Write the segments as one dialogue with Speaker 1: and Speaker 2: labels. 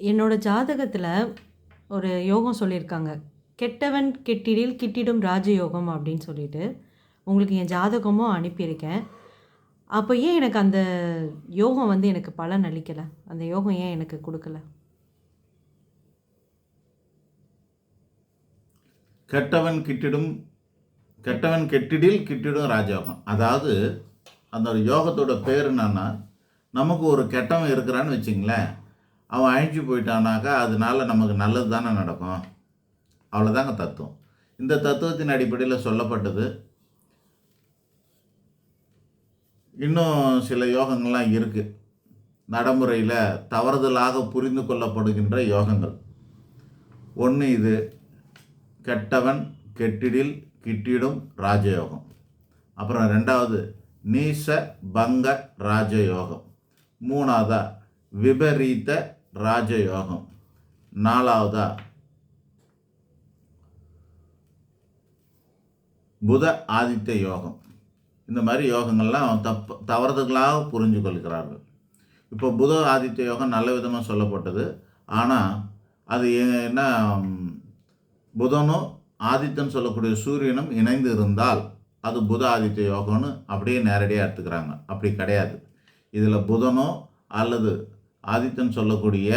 Speaker 1: என்னோட ஜாதகத்தில் ஒரு யோகம் சொல்லியிருக்காங்க. "கெட்டவன் கெட்டிடில் கிட்டிடும் ராஜயோகம்" அப்படின்னு சொல்லிட்டு. உங்களுக்கு என் ஜாதகமும் அனுப்பியிருக்கேன். அப்போ ஏன் எனக்கு அந்த யோகம் வந்து எனக்கு பலன் அளிக்கலை அந்த யோகம் ஏன் எனக்கு கொடுக்கல
Speaker 2: கெட்டவன் கிட்டிடும் கெட்டவன் கெட்டிடில் கிட்டிடும் ராஜயோகம். அதாவது அந்த ஒரு யோகத்தோட பேர் என்னன்னா, நமக்கு ஒரு கெட்டவன் இருக்கிறான்னு வச்சுங்களேன், அவன் அழிஞ்சு போயிட்டானாக்கா, அதனால நமக்கு நல்லது தானே நடக்கும். அவ்வளோதாங்க தத்துவம். இந்த தத்துவத்தின் அடிப்படையில் சொல்லப்பட்டது. இன்னும் சில யோகங்கள்லாம் இருக்குது நடைமுறையில் தவறுதலாக புரிந்து கொள்ளப்படுகின்ற யோகங்கள். ஒன்று இது. கெட்டவன் கெட்டிடில் கிட்டிடும் ராஜயோகம். அப்புறம் ரெண்டாவது நீச பங்க ராஜயோகம். மூணாவதாக விபரீத ராஜயோகம். நாலாவதா புத ஆதித்ய யோகம். இந்த மாதிரி யோகங்கள்லாம் தப்பு தவறுதலாக புரிஞ்சு கொள்கிறார்கள். இப்போ புத ஆதித்ய யோகம் நல்ல விதமாக சொல்லப்பட்டது. ஆனால் அது என்ன புதனும், ஆதித்தன் சொல்லக்கூடிய சூரியனும் இணைந்து இருந்தால், அது புத ஆதித்த யோகம்னு அப்படியே நேரடியாக எடுத்துக்கிறாங்க. அப்படி கிடையாது. இதில் புதனோ அல்லது ஆதித்தன் சொல்லக்கூடிய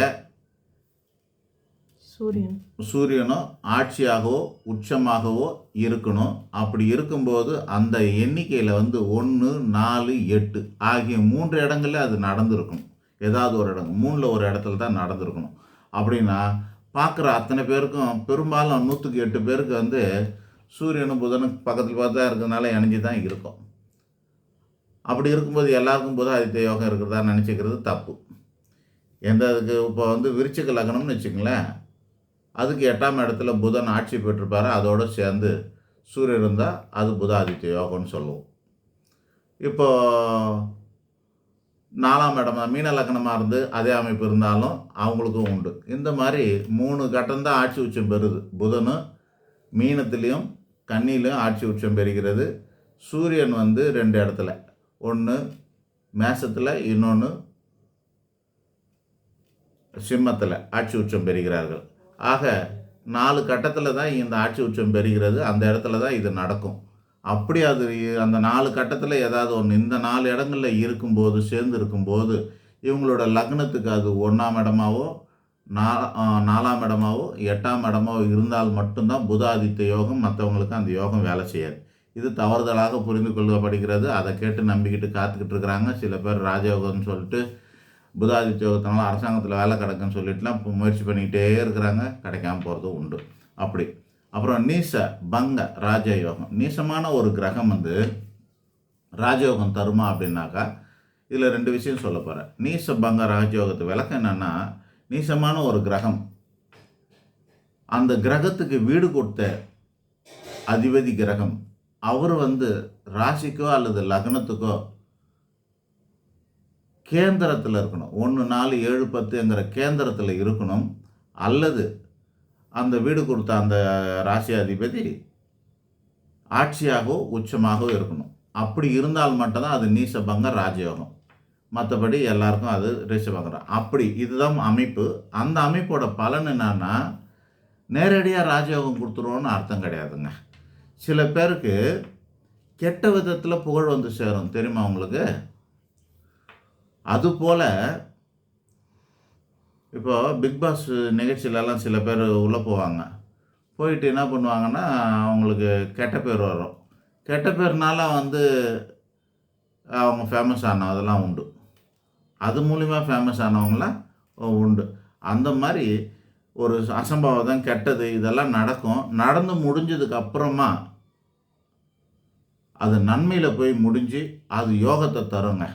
Speaker 1: சூரியன்.
Speaker 2: சூரியனோ ஆட்சியாகவோ, உச்சமாகவோ இருக்கணும். அப்படி இருக்கும்போது அந்த எண்ணிக்கையில வந்து 1, 4, 8 ஆகிய 3 இடங்கள்ல அது நடந்திருக்கணும். ஏதாவது ஒரு இடம். 3ல ஒரு இடத்துல தான் நடந்திருக்கணும். அப்படின்னா, பார்க்குற அத்தனை பேருக்கும் பெரும்பாலும் 100க்கு 8 பேருக்கு வந்து சூரியனும், புதனும் பக்கத்துல பக்கத்துல இருக்கிறதுனால இணைஞ்சு தான் இருக்கும். அப்படி இருக்கும்போது எல்லாருக்கும் புத ஆதித்ய யோகம் இருக்கிறதா நினைச்சுக்கிறது தப்பு. எந்த அதுக்கு இப்போ வந்து விருச்சிக லக்னம்னு வச்சுங்களேன் அதுக்கு எட்டாம் இடத்துல புதன் ஆட்சி பெற்றிருப்பார் அதோடு சேர்ந்து சூரியன் இருந்தால் அது புத யோகம்னு சொல்லுவோம். இப்போ நாலாம் இடம் மீன லக்னமாக இருந்து அதே அமைப்பு இருந்தாலும் அவங்களுக்கும் உண்டு. இந்த மாதிரி மூணு கட்டம்தான் ஆட்சி உச்சம் பெறுது. புதனும் மீனத்துலேயும் கண்ணிலையும் ஆட்சி உச்சம் பெறுகிறது. சூரியன் வந்து ரெண்டு இடத்துல. ஒன்று மேசத்தில் இன்னொன்று சிம்மத்தில் ஆட்சி உச்சம் பெறுகிறார்கள். ஆக நாலு கட்டத்தில் தான் இந்த ஆட்சி உச்சம் பெறுகிறது. அந்த இடத்துல தான் இது நடக்கும். அப்படி அது அந்த நாலு கட்டத்தில் ஏதாவது ஒன்று இந்த நாலு இடங்களில் இருக்கும்போது, சேர்ந்து இருக்கும்போது, இவங்களோட லக்னத்துக்கு அது ஒன்றாம் இடமாவோ, நா நாலாம் இடமாவோ, எட்டாம் இடமாவோ இருந்தால் மட்டும்தான் புதாதித்த யோகம். மற்றவங்களுக்கு அந்த யோகம் வேலை செய்யாது. இது தவறுதலாக புரிந்து கொள்ளப்படுகிறது. அதை கேட்டு நம்பிக்கிட்டு காத்துக்கிட்டு இருக்கிறாங்க. சில பேர் ராஜயோகம்னு சொல்லிட்டு, புத ஆதித்ய யோகத்தினால வேலை கிடக்குன்னு சொல்லிட்டுலாம் முயற்சி பண்ணிக்கிட்டே இருக்கிறாங்க. கிடைக்காம போகிறது உண்டு. அப்படி. அப்புறம் நீச பங்க ராஜயோகம். நீசமான ஒரு கிரகம் வந்து ராஜயோகம் தருமா அப்படின்னாக்கா, இதில் ரெண்டு விஷயம் சொல்லப் போகிறேன் நீச பங்க ராஜயோகத்து விளக்கம் என்னென்னா நீசமான ஒரு கிரகம். அந்த கிரகத்துக்கு வீடு கொடுத்த அதிபதி கிரகம். அவர் வந்து ராசிக்கோ அல்லது லக்னத்துக்கோ கேந்திரத்தில் இருக்கணும். ஒன்று நாலு ஏழு பத்துங்கிற கேந்திரத்தில் இருக்கணும். அல்லது அந்த வீடு கொடுத்த அந்த ராசியாதிபதி ஆட்சியாகவோ, உச்சமாகவோ இருக்கணும். அப்படி இருந்தால் மட்டும்தான் அது நீசபங்க ராஜயோகம். மற்றபடி எல்லாருக்கும் அது ரிஷபங்கிறோம் அப்படி இதுதான் அமைப்பு. அந்த அமைப்போட பலன் என்னன்னா, நேரடியாக ராஜயோகம் கொடுத்துருவோன்னு அர்த்தம் கிடையாதுங்க. சில பேருக்கு கெட்ட விதத்தில் புகழ் வந்து சேரும். தெரியுமா உங்களுக்கு? அதுபோல் இப்போ பிக் நிகழ்ச்சியிலலாம் சில பேர் உள்ளே போவாங்க. போயிட்டு என்ன பண்ணுவாங்கன்னா, அவங்களுக்கு கெட்ட பேர் வரும். கெட்ட பேர்னால வந்து அவங்க ஃபேமஸ் ஆன அதெல்லாம் உண்டு. அது மூலிமா ஃபேமஸ் ஆனவங்களாம் உண்டு. அந்த மாதிரி ஒரு அசம்பாவிதம், கெட்டது இதெல்லாம் நடக்கும். நடந்து முடிஞ்சதுக்கு அப்புறமா அது நன்மையில போய் முடிஞ்சு, அது யோகத்தை தருங்க.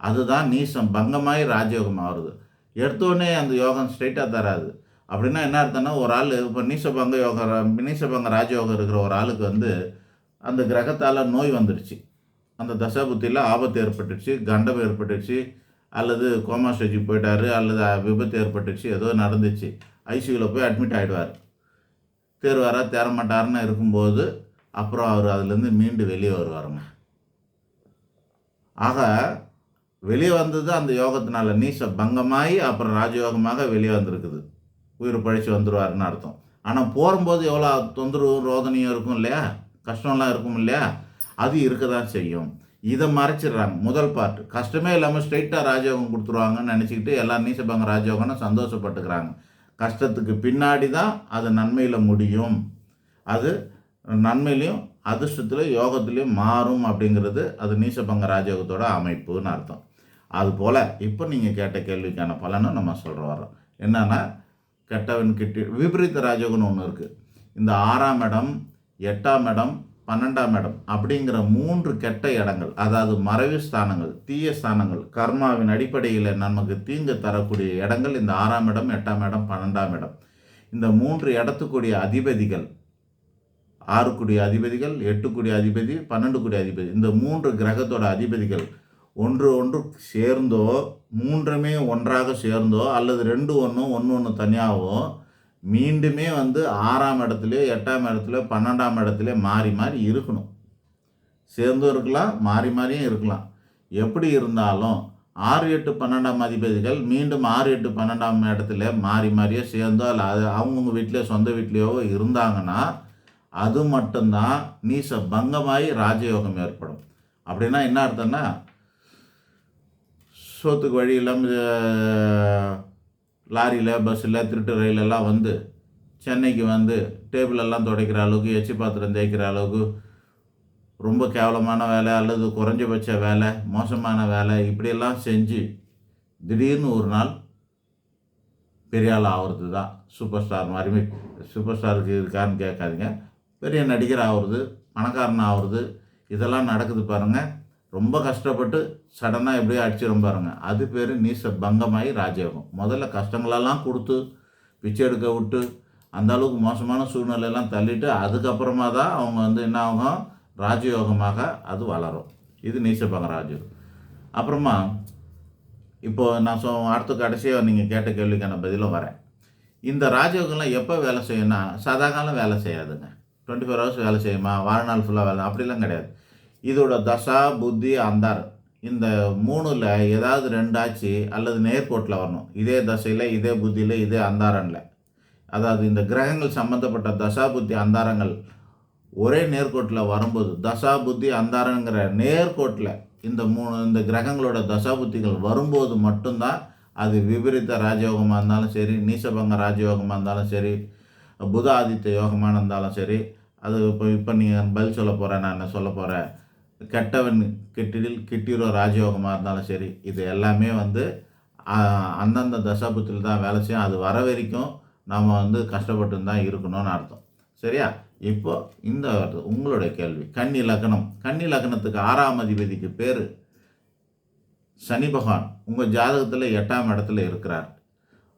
Speaker 2: அதுதான் நீசம் பங்கமாகி ராஜயோகம் ஆகுறது. எடுத்தோடனே அந்த யோகம் ஸ்ட்ரைட்டாக தராது. அப்படின்னா என்ன அர்த்தம்னா, ஒரு ஆள் இப்போ நீசபங்க யோகம் நீசபங்க ராஜயோகம் இருக்கிற ஒரு ஆளுக்கு வந்து, அந்த கிரகத்தால் நோய் வந்துடுச்சு அந்த தசா ஆபத்து ஏற்பட்டுருச்சு, கண்டம் ஏற்பட்டுருச்சு, அல்லது கோமா ஸ்டேஜுக்கு போயிட்டாரு, அல்லது விபத்து ஏற்பட்டுருச்சு, ஏதோ நடந்துச்சு. ஐசியூவில் போய் அட்மிட் ஆகிடுவார் தேர்வாரா தேரமாட்டாருன்னு இருக்கும்போது, அப்புறம் அவர் அதுலேருந்து மீண்டு வெளியே வருவாருங்க. ஆக, வெளியே வந்தது அந்த யோகத்தினால. நீச பங்கமாகி அப்புறம் ராஜயோகமாக வெளியே வந்திருக்குது. உயிர் பழிச்சு வந்துடுவாருன்னு அர்த்தம். ஆனால் போகும்போது எவ்வளோ தொந்தரவும் ரோதனையும் இருக்கும் இல்லையா? கஷ்டம்லாம் இருக்கும் இல்லையா? அது இருக்க தான் செய்யும். இதை மறைச்சிடுறாங்க. முதல் பார்ட் கஷ்டமே இல்லாமல் ஸ்ட்ரைட்டாக ராஜயோகம் கொடுத்துருவாங்கன்னு நினச்சிக்கிட்டு எல்லாம் நீசபங்க ராஜயோகம்னு சந்தோஷப்பட்டுக்கிறாங்க. கஷ்டத்துக்கு பின்னாடி தான் அது நன்மையில் முடியும். அது நன்மையிலையும் அதிர்ஷ்டத்துலையும் யோகத்துலேயும் மாறும் அப்படிங்கிறது அது நீசபங்க ராஜயோகத்தோட அமைப்புன்னு அர்த்தம். அதுபோல் இப்போ நீங்கள் கேட்ட கேள்விக்கான பலனும் நம்ம சொல்கிற வரோம் என்னென்னா கெட்டவன் கிட்டி விபரீத ராஜகுன்னு ஒன்று இருக்குது இந்த ஆறாம் இடம் எட்டாம் இடம் பன்னெண்டாம் இடம் அப்படிங்கிற மூன்று கெட்ட இடங்கள் அதாவது மறைவு ஸ்தானங்கள் தீய ஸ்தானங்கள் கர்மாவின் அடிப்படையில் நமக்கு தீங்கு தரக்கூடிய இடங்கள் இந்த ஆறாம் இடம் எட்டாம் இடம் பன்னெண்டாம் இடம். இந்த மூன்று இடத்துக்குரிய அதிபதிகள் ஆறு அதிபதிகள் எட்டு அதிபதி பன்னெண்டு குடி அதிபதி இந்த மூன்று கிரகத்தோட அதிபதிகள் ஒன்று ஒன்று சேர்ந்தோ மூன்றுமே ஒன்றாக சேர்ந்தோ அல்லது ரெண்டு ஒன்றும் ஒன்று ஒன்று தனியாகவோ மீண்டுமே வந்து ஆறாம் இடத்துலையோ எட்டாம் இடத்துலையோ பன்னெண்டாம் இடத்துலையோ மாறி மாறி இருக்கணும். சேர்ந்தும் இருக்கலாம் மாறி மாறியும் இருக்கலாம். எப்படி இருந்தாலும் ஆறு எட்டு பன்னெண்டாம் அதிபதிகள் மீண்டும் ஆறு எட்டு பன்னெண்டாம் இடத்துல மாறி மாறியோ சேர்ந்தோ அல்ல அது அவங்கவுங்க வீட்லேயோ சொந்த வீட்லேயோ இருந்தாங்கன்னா அது மட்டும்தான் நீச பங்கமாகி ராஜயோகம் ஏற்படும். அப்படின்னா என்ன அர்த்தம்னா சோத்துக்கு வழி இல்லாமல் லாரியில் பஸ்ஸில் திருட்டு ரயிலெல்லாம் வந்து சென்னைக்கு வந்து டேபிள் எல்லாம் துடைக்கிற அளவுக்கு எச்சி பாத்திரம் தேய்க்கிற அளவுக்கு ரொம்ப கேவலமான வேலை அல்லது குறைஞ்சபட்ச வேலை மோசமான வேலை இப்படியெல்லாம் செஞ்சு திடீர்னு ஒரு நாள் பெரிய ஆள் ஆகிறது தான் சூப்பர் ஸ்டார் மாதிரி. சூப்பர் ஸ்டாருக்கு இருக்கான்னு கேட்காதீங்க. பெரிய நடிகர் ஆகுறது பணக்காரன் ஆகுறது இதெல்லாம் நடக்குது பாருங்கள் ரொம்ப கஷ்டப்பட்டு சடனாக எப்படியோ அடிச்சிடும் பாருங்க. அது பேர் நீச பங்கமாகி ராஜயோகம். முதல்ல கஷ்டங்களெல்லாம் கொடுத்து பிச்சை எடுக்க விட்டு அந்த அளவுக்கு மோசமான சூழ்நிலையெல்லாம் தள்ளிட்டு அதுக்கப்புறமா தான் அவங்க வந்து என்ன ஆகும்? ராஜயோகமாக அது வளரும். இது நீசபங்க ராஜயோகம். அப்புறமா இப்போ நான் சொ அடுத்த கடைசியாக நீங்கள் கேட்ட கேள்விக்கான பதிலும் வரேன். இந்த ராஜயோகம்லாம் எப்போ வேலை செய்யணும்னா சதா காலம் வேலை செய்யாதுங்க. டுவெண்ட்டி ஃபோர் ஹவர்ஸ் வேலை செய்யுமா? வாழ்நாள் ஃபுல்லாக வேலை அப்படிலாம் கிடையாது. இதோட தசா புத்தி அந்தார். இந்த மூணில் ஏதாவது ரெண்டாச்சு அல்லது நேர்கோட்டில் வரணும். இதே தசையில் இதே புத்தியில் இதே அந்தாரனில். அதாவது இந்த கிரகங்கள் சம்மந்தப்பட்ட தசா புத்தி அந்தாரங்கள் ஒரே நேர்கோட்டில் வரும்போது தசா புத்தி அந்தாரங்கிற நேர்கோட்டில் இந்த மூணு இந்த கிரகங்களோட தசா புத்திகள் வரும்போது மட்டும்தான் அது விபரீத ராஜயோகமாக இருந்தாலும் சரி நீசபங்க ராஜயோகமாக இருந்தாலும் சரி புத ஆதித்ய யோகமாக இருந்தாலும் சரி அது இப்போ இப்போ நீங்கள் பதில் சொல்ல போகிறேன் நான் என்ன சொல்ல போகிறேன் கெட்டவன் கெட்டிடில் கெட்டிரோ ராஜயோகமாக இருந்தாலும் சரி இது எல்லாமே வந்து அந்தந்த தசாபத்தில் தான் வேலை செய்யும். அது வர வரைக்கும் நாம் வந்து கஷ்டப்பட்டு தான் இருக்கணும்னு அர்த்தம். சரியா? இப்போ இந்த உங்களுடைய கேள்வி. கன்னி லக்னம். கன்னி லக்னத்துக்கு ஆறாம் அதிபதிக்கு பேர் சனி பகவான். உங்கள் ஜாதகத்தில் எட்டாம் இடத்துல இருக்கிறார்.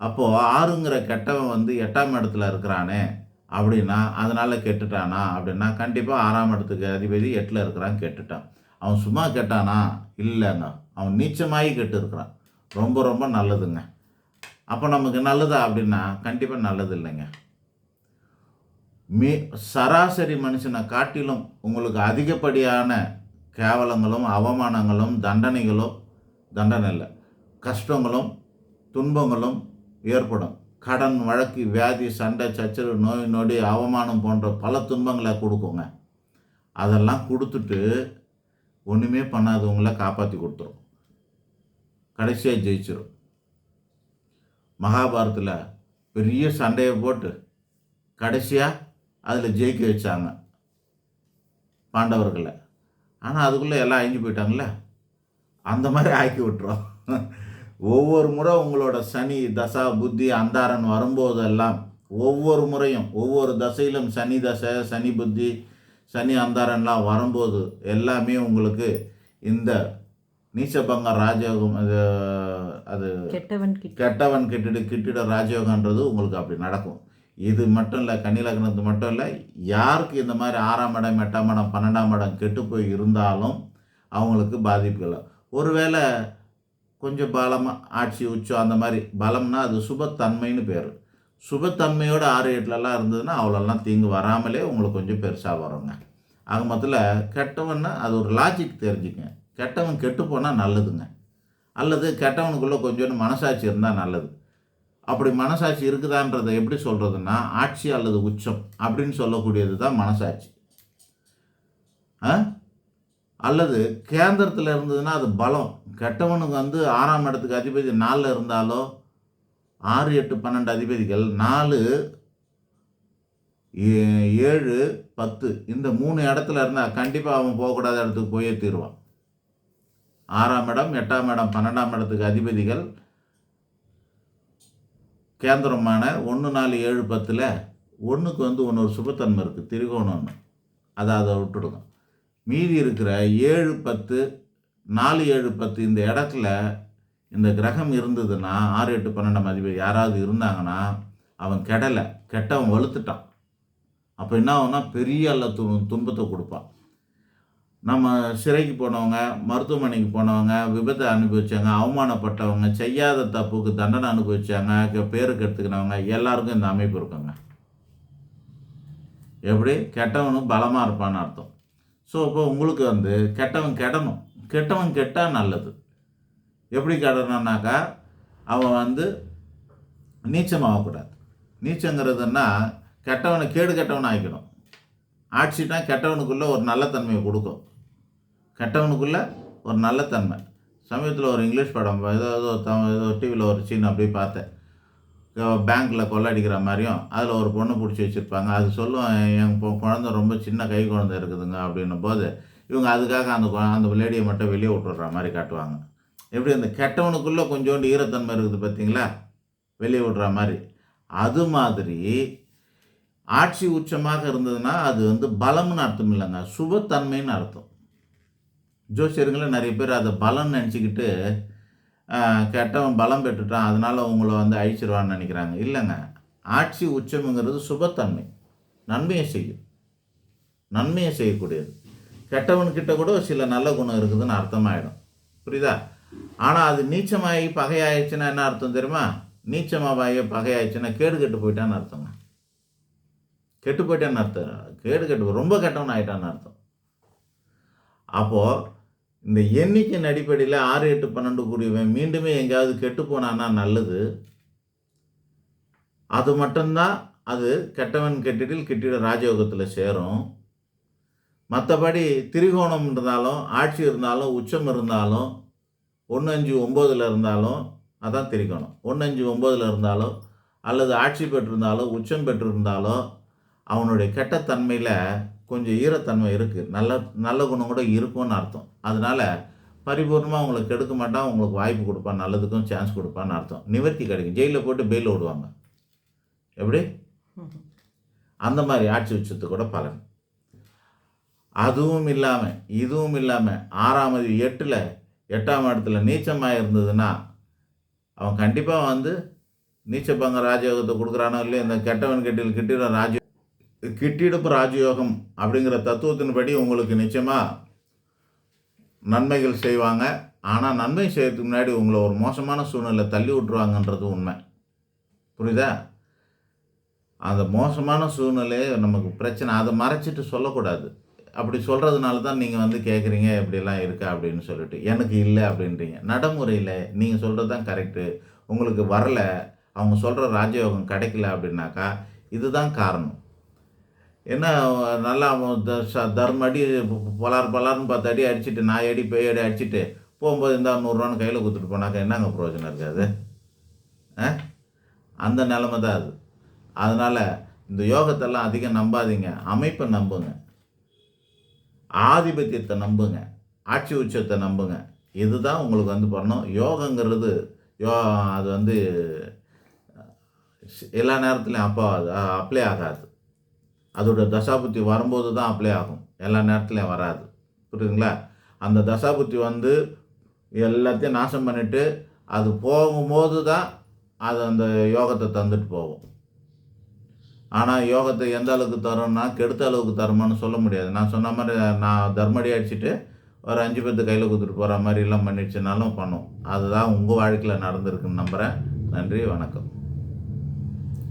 Speaker 2: அப்போது ஆறுங்கிற கெட்டவன் வந்து எட்டாம் இடத்துல இருக்கிறானே. அப்படின்னா அதனால் கெட்டுட்டானா? அப்படின்னா கண்டிப்பாக ஆறாம் இடத்துக்கு அதிபதி எட்டில் இருக்கிறான் கெட்டுட்டான். அவன் சும்மா கெட்டானா? இல்லைங்க அவன் நீச்சமாகி கெட்டு இருக்கிறான் ரொம்ப ரொம்ப நல்லதுங்க. அப்போ நமக்கு நல்லதா அப்படின்னா கண்டிப்பாக நல்லது இல்லைங்க. மீ சராசரி மனுஷனை காட்டிலும் உங்களுக்கு அதிகப்படியான கேவலங்களும் அவமானங்களும் தண்டனைகளும் தண்டனை இல்லை. கஷ்டங்களும் துன்பங்களும் ஏற்படும். கடன் வழக்கு வியாதி சண்டை சச்சரவு நோய் நொடி அவமானம் போன்ற பல துன்பங்களை கொடுக்குங்க. அதெல்லாம் கொடுத்துட்டு ஒன்றுமே பண்ணாதவங்கள காப்பாற்றி கொடுத்துரும். கடைசியாக ஜெயிச்சிடும் மகாபாரத்தில் பெரிய சண்டையை போட்டு கடைசியாக அதில் ஜெயிக்க வச்சாங்க பாண்டவர்களை. ஆனால் அதுக்குள்ளே எல்லாம் அழிஞ்சு போயிட்டாங்களே அந்த மாதிரி ஆக்கி விட்டுரும். ஒவ்வொரு முறை உங்களோட சனி தசா புத்தி அந்தாரன் வரும்போதெல்லாம் ஒவ்வொரு முறையும் ஒவ்வொரு தசையிலும் சனி தசை சனி புத்தி சனி அந்தாரன்லாம் வரும்போது எல்லாமே உங்களுக்கு இந்த நீச்சபங்க ராஜயோகம் அது அது
Speaker 1: கெட்டவன் கிட்ட
Speaker 2: கெட்டவன் கெட்டிடு கிட்டிட ராஜயோகன்றது உங்களுக்கு அப்படி நடக்கும். இது மட்டும் இல்லை கன்னிலக்னத்து மட்டும் இல்லை யாருக்கு இந்த மாதிரி ஆறாம் இடம் எட்டாம் இடம் பன்னெண்டாம் இடம் கெட்டு போய் இருந்தாலும் அவங்களுக்கு பாதிப்புகள். ஒருவேளை கொஞ்சம் பலமாக ஆட்சி உச்சம் அந்த மாதிரி. பலம்னா அது சுபத்தன்மைன்னு பேர். சுபத்தன்மையோட ஆறு எட்டுலலாம் இருந்ததுன்னா அவ்வளோலாம் தீங்கு வராமலே உங்களுக்கு கொஞ்சம் பெருசாக வருங்க. ஆக மொத்தத்தில் கெட்டவன்னா அது ஒரு லாஜிக் தெரிஞ்சுக்குங்க. கெட்டவன் கெட்டு போனால் நல்லதுங்க. அல்லது கெட்டவனுக்குள்ளே கொஞ்சோண்டு மனசாட்சி இருந்தால் நல்லது. அப்படி மனசாட்சி இருக்குதான்றதை எப்படி சொல்கிறதுன்னா ஆட்சி அல்லது உச்சம் அப்படின்னு சொல்லக்கூடியது தான் மனசாட்சி. ஆ? அல்லது கேந்திரத்தில் இருந்ததுன்னா அது பலம். கெட்டவனுக்கு வந்து ஆறாம் இடத்துக்கு அதிபதி நாலில் இருந்தாலோ ஆறு எட்டு பன்னெண்டு அதிபதிகள் நாலு ஏ- ஏழு பத்து இந்த மூணு இடத்துல இருந்தால் கண்டிப்பாக அவன் போகக்கூடாத இடத்துக்கு போயே தீருவான். ஆறாம் இடம் எட்டாம் இடம் பன்னெண்டாம் இடத்துக்கு அதிபதிகள். கேந்திரமான ஒன்று நாலு ஏழு பத்தில் ஒன்றுக்கு வந்து ஒன்று ஒரு சுபத்தன்மை இருக்குது திரிகோணம்னு. அதை அதை விட்டுடுங்க. மீதி இருக்கிற ஏழு பத்து நாலு ஏழு பத்து இந்த இடத்துல இந்த கிரகம் இருந்ததுன்னா ஆறு எட்டு பன்னெண்டாம் அதிபதி யாராவது இருந்தாங்கன்னா அவன் கெடலை கெட்டவன் வலுத்துட்டான். அப்போ என்ன ஆகும்னா பெரிய அல்ல து துன்பத்தை கொடுப்பான். நம்ம சிறைக்கு போனவங்க மருத்துவமனைக்கு போனவங்க விபத்தை அனுபவிச்சாங்க அவமானப்பட்டவங்க செய்யாத தப்புக்கு தண்டனை அனுபவிச்சாங்க பேருக்கு பேரு கெடுத்துக்கினவங்க எல்லாருக்கும் இந்த அமைப்பு இருக்குங்க. எப்படி? கெட்டவனும் பலமாக இருப்பான்னு அர்த்தம். ஸோ இப்போ உங்களுக்கு வந்து கெட்டவன் கெடணும். கெட்டவன் கெட்டால் நல்லது. எப்படி கெடணும்னாக்கா அவன் வந்து நீச்சமாகக்கூடாது நீச்சங்கிறதுன்னா கெட்டவனை கேடு கெட்டவன் ஆகிக்கணும் ஆட்சினா கெட்டவனுக்குள்ளே ஒரு நல்ல தன்மையை கொடுக்கும். கெட்டவனுக்குள்ளே ஒரு நல்ல தன்மை. சமயத்தில் ஒரு இங்கிலீஷ் படம் ஏதோ ஏதோ ஏதோ டிவியில் ஒரு சீன் அப்படியே பார்த்தேன். பேங்க்கில் கொள்ளடிக்கிற மாதிரியும் அதில் ஒரு பொண்ணு பிடிச்சி வச்சுருப்பாங்க. அது சொல்லும் என் பொ- குழந்தை ரொம்ப சின்ன கை குழந்தை இருக்குதுங்க அப்படின்னும் போது இவங்க அதுக்காக அந்த அந்த லேடியை மட்டும் வெளியே விட்டுடுற மாதிரி காட்டுவாங்க. எப்படி அந்த கெட்டவனுக்குள்ளே கொஞ்சோண்டு ஈரத்தன்மை இருக்குது பார்த்தீங்களா வெளியே விடுற மாதிரி. அது மாதிரி ஆட்சி உச்சமாக இருந்ததுன்னா அது வந்து பலம்னு அர்த்தம் இல்லைங்க. சுபத்தன்மைன்னு அர்த்தம். ஜோசியர்களும் நிறைய பேர் அதை பலம்னு நினச்சிக்கிட்டு கெட்டவன் பலம் பெற்றுட்டான் அதனால் உங்களை வந்து அழிச்சிருவான்னு நினைக்கிறாங்க. இல்லைங்க. ஆட்சி உச்சம்ங்கிறது சுபத்தன்மை. நன்மையை செய்யும். நன்மையை செய்யக்கூடியது. கெட்டவன்கிட்ட கூட சில நல்ல குணம் இருக்குதுன்னு அர்த்தமாயிடும். புரியுதா? ஆனால் அது நீச்சமாகி பகையாயிடுச்சுன்னா என்ன அர்த்தம் தெரியுமா? நீச்சமாகி பகையாயிடுச்சுன்னா கேடு கெட்டு போயிட்டான்னு அர்த்தங்க கெட்டு போயிட்டான்னு அர்த்தம். கேடு கெட்டு ரொம்ப கெட்டவன் ஆயிட்டான்னு அர்த்தம். அப்போது இந்த எண்ணிக்கையின் அடிப்படையில் ஆறு எட்டு பன்னெண்டு கூடியவன் மீண்டுமே எங்கேயாவது கெட்டு போனான்னா நல்லது. அது மட்டும்தான் அது கெட்டவன் கெட்டிடில் கெட்டிட ராஜயோகத்தில் சேரும். மற்றபடி திரிகோணம் இருந்தாலும் ஆட்சி இருந்தாலும் உச்சம் இருந்தாலும் ஒன்று அஞ்சு ஒம்போதில் இருந்தாலும் அதான் திரிகோணம். ஒன்று அஞ்சு ஒம்போதில் இருந்தாலும் அல்லது ஆட்சி பெற்றிருந்தாலோ உச்சம் பெற்றிருந்தாலோ அவனுடைய கெட்டத்தன்மையில் கொஞ்சம் ஈரத்தன்மை இருக்குது நல்ல நல்ல குணம் கூட இருக்கும்னு அர்த்தம். அதனால் பரிபூர்ணமாக உங்களுக்கு கெடுக்க மாட்டான் உங்களுக்கு வாய்ப்பு கொடுப்பான் நல்லதுக்கும் சான்ஸ் கொடுப்பான்னு அர்த்தம். நிவர்த்தி கிடைக்கும். ஜெயிலில் போட்டு பெயில் விடுவாங்க எப்படி? அந்த மாதிரி ஆட்சி உச்சத்து கூட பலன். அதுவும் இல்லாமல் இதுவும் இல்லாமல் ஆறாம் எட்டில் எட்டாம் இடத்துல நீச்சமாக இருந்ததுன்னா அவன் கண்டிப்பாக வந்து நீச்சப்பங்க ராஜயோகத்தை கொடுக்குறானோ இல்லையோ இந்த கெட்டவன் கெட்டியில் கிட்டிட ராஜ கிட்டிடுப்பு ராஜயோகம் அப்படிங்கிற தத்துவத்தின்படி உங்களுக்கு நிச்சயமாக நன்மைகள் செய்வாங்க. ஆனால் நன்மை செய்யறதுக்கு முன்னாடி உங்களை ஒரு மோசமான சூழ்நிலை தள்ளி விட்டுருவாங்கன்றது உண்மை. புரியுதா? அந்த மோசமான சூழ்நிலையை நமக்கு பிரச்சனை அதை மறைச்சிட்டு சொல்லக்கூடாது. அப்படி சொல்கிறதுனால தான் நீங்கள் வந்து கேட்குறீங்க இப்படிலாம் இருக்கா? அப்படின்னு சொல்லிட்டு. எனக்கு இல்லை அப்படின்றீங்க. நடைமுறையில் நீங்கள் சொல்கிறது தான் கரெக்டு உங்களுக்கு வரலை. அவங்க சொல்கிற ராஜயோகம் கிடைக்கல அப்படின்னாக்கா இதுதான் காரணம். என்ன நல்லா தர்மடி த- பலார்னு தர்ம அடி பத்து அடி அடிச்சுட்டு நான் அடி பேய் அடி அடிச்சுட்டு போகும்போது இருந்தால் நூறுரூவான்னு கையில் கொடுத்துட்டு போனாக்கா என்னங்க பிரயோஜனம் இருக்காது ஆ? அந்த நிலமை தான் அது. அதனால் இந்த யோகத்தெல்லாம் அதிகம் நம்பாதீங்க. அமைப்பை நம்புங்க. ஆதிபத்தியத்தை நம்புங்க. ஆட்சி உச்சத்தை நம்புங்க. இதுதான் உங்களுக்கு வந்து பண்ணணும். யோகங்கிறது யோ அது வந்து எல்லா நேரத்துலையும் அப்போ அப்ளை ஆகாது. அதோட தசாபுத்தி வரும்போது தான் அப்ளை ஆகும். எல்லா நேரத்துலையும் வராது. புரியுதுங்களா? அந்த தசாபுத்தி வந்து எல்லாத்தையும் நாசம் பண்ணிவிட்டு அது போகும்போது தான் அது அந்த யோகத்தை தந்துட்டு போகும். ஆனால் யோகத்தை எந்த அளவுக்கு தரும்னா கெடுத்த அளவுக்கு தருமான்னு சொல்ல முடியாது. நான் சொன்ன மாதிரி நான் தர்மடி அடிச்சுட்டு ஒரு அஞ்சு பேர்த்து கையில் கொடுத்துட்டு போகிற மாதிரி எல்லாம் பண்ணிடுச்சுனாலும் பண்ணும். அதுதான் உங்கள் வாழ்க்கையில் நடந்திருக்குன்னு நம்புகிறேன் நன்றி வணக்கம்.